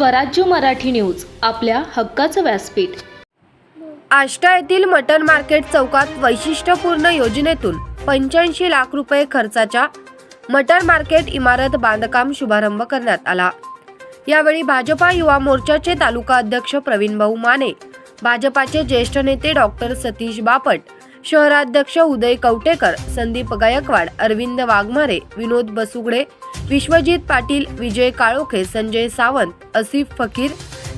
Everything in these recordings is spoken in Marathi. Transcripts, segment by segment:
स्वराज्य मराठी न्यूज आपल्या हक्काचं व्यासपीठ. आष्टा येथील मटन मार्केट चौकात वैशिष्ट्यपूर्ण योजनेतून पंच्याऐंशी लाख रुपये खर्चाच्या मटन मार्केट इमारत बांधकाम शुभारंभ करण्यात आला. यावेळी भाजपा युवा मोर्चाचे तालुका अध्यक्ष प्रवीण भाऊ माने भाजपाचे ज्येष्ठ नेते डॉक्टर सतीश बापट शहराध्यक्ष उदय कवटेकर संदीप गायकवाड अरविंद वाघमारे विनोद बसुगडे विश्वजित पाटील विजय काळोखे संजय सावंत असिफ फकीर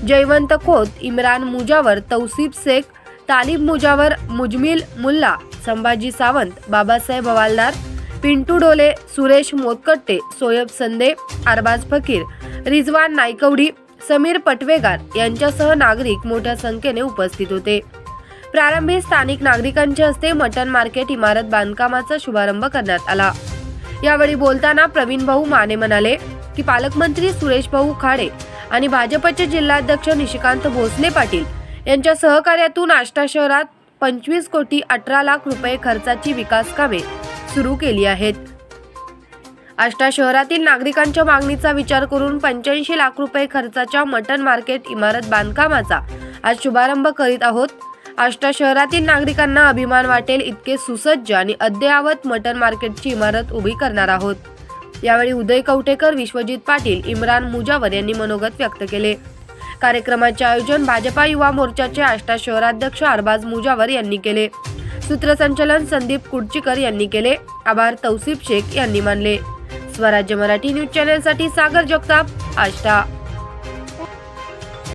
जयवंत खोत इम्रान मुजावर तौसिफ शेख तालिब मुजावर मुजमिल मुल्ला संभाजी सावंत बाबासाहेब हवालदार पिंटू डोले सुरेश मोतकट्टे सोयब संदे अरबाज फकीर रिजवान नायकवडी समीर पटवेगार यांच्यासह नागरिक मोठ्या संख्येने उपस्थित होते. प्रारंभी स्थानिक नागरिकांच्या हस्ते मटन मार्केट इमारत बांधकामाचा शुभारंभ करण्यात आला. यावेळी बोलताना प्रवीण भाऊ माने म्हणाले की पालकमंत्री सुरेश भाऊ खाडे आणि भाजपचे जिल्हाध्यक्ष निशिकांत भोसले पाटील यांच्या सहकार्यातून आष्टा शहरात पंचवीस कोटी अठरा लाख रुपये खर्चाची विकास कामे सुरू केली आहेत. आष्टा शहरातील नागरिकांच्या मागणीचा विचार करून पंच्याऐंशी लाख रुपये खर्चाच्या मटन मार्केट इमारत बांधकामाचा आज शुभारंभ करीत आहोत. आष्टा शहरातील नागरिकांना अभिमान वाटेल इतके सुसज्ज आणि अद्ययावत मटन मार्केटची इमारत उभी करणार आहोत. यावेळी उदय कवटेकर विश्वजित पाटील इम्रान मुजावर यांनी मनोगत व्यक्त केले. कार्यक्रमाचे आयोजन भाजपा युवा मोर्चाचे आष्टा शहराध्यक्ष अरबाज मुजावर यांनी केले. सूत्रसंचलन संदीप कुडचीकर यांनी केले. आभार तौसिफ शेख यांनी मानले. स्वराज्य मराठी न्यूज चॅनलसाठी सागर जगताप आष्टा.